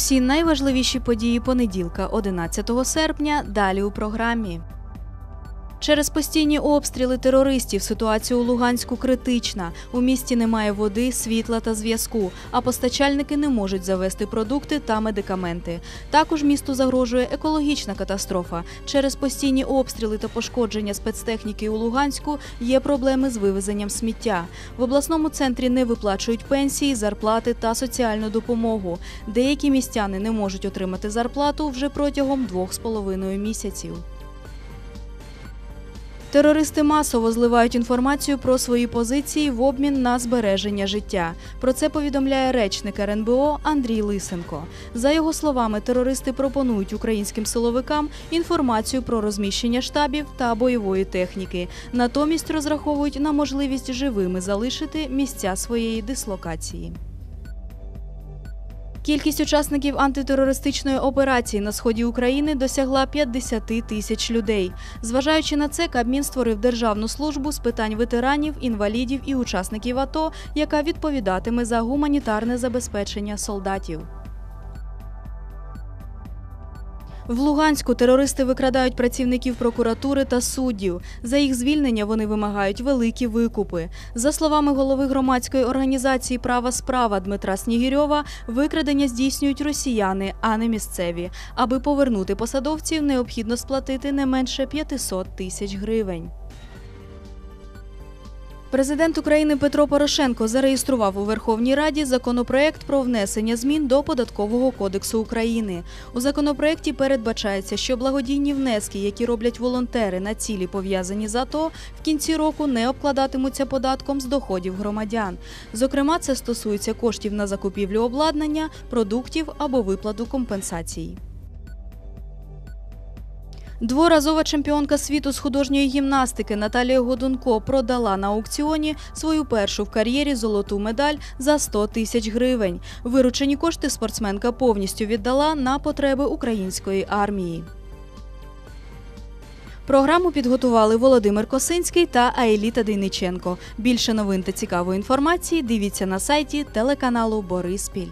Усі найважливіші події понеділка, 11 серпня, далі у програмі. Через постійні обстріли терористів ситуація у Луганську критична. У місті немає води, світла та зв'язку, а постачальники не можуть завести продукти та медикаменти. Також місту загрожує екологічна катастрофа. Через постійні обстріли та пошкодження спецтехніки у Луганську є проблеми з вивезенням сміття. В обласному центрі не виплачують пенсії, зарплати та соціальну допомогу. Деякі містяни не можуть отримати зарплату вже протягом двох з половиною місяців. Терористи масово зливають інформацію про свої позиції в обмін на збереження життя. Про це повідомляє речник РНБО Андрій Лисенко. За його словами, терористи пропонують українським силовикам інформацію про розміщення штабів та бойової техніки. Натомість розраховують на можливість живими залишити місця своєї дислокації. Кількість учасників антитерористичної операції на сході України досягла 50 тисяч людей. Зважаючи на це, Кабмін створив державну службу з питань ветеранів, інвалідів і учасників АТО, яка відповідатиме за гуманітарне забезпечення солдатів. В Луганську терористи викрадають працівників прокуратури та суддів. За їх звільнення вони вимагають великі викупи. За словами голови громадської організації Права справа Дмитра Снігірьова, викрадення здійснюють росіяни, а не місцеві. Аби повернути посадовців, необхідно сплатити не менше 500 тисяч гривень. Президент України Петро Порошенко зареєстрував у Верховній Раді законопроект про внесення змін до податкового кодексу України. У законопроекті передбачається, що благодійні внески, які роблять волонтери на цілі пов'язані з АТО, в кінці року не обкладатимуться податком з доходів громадян. Зокрема, це стосується коштів на закупівлю обладнання, продуктів або виплату компенсацій. Дворазова чемпіонка світу з художньої гімнастики Наталія Годунко продала на аукціоні свою першу в кар'єрі золоту медаль за 100 тисяч гривень. Виручені кошти спортсменка повністю віддала на потреби української армії. Програму підготували Володимир Косинський та Аеліта Дейниченко. Більше новин та цікавої інформації дивіться на сайті телеканалу Бориспіль.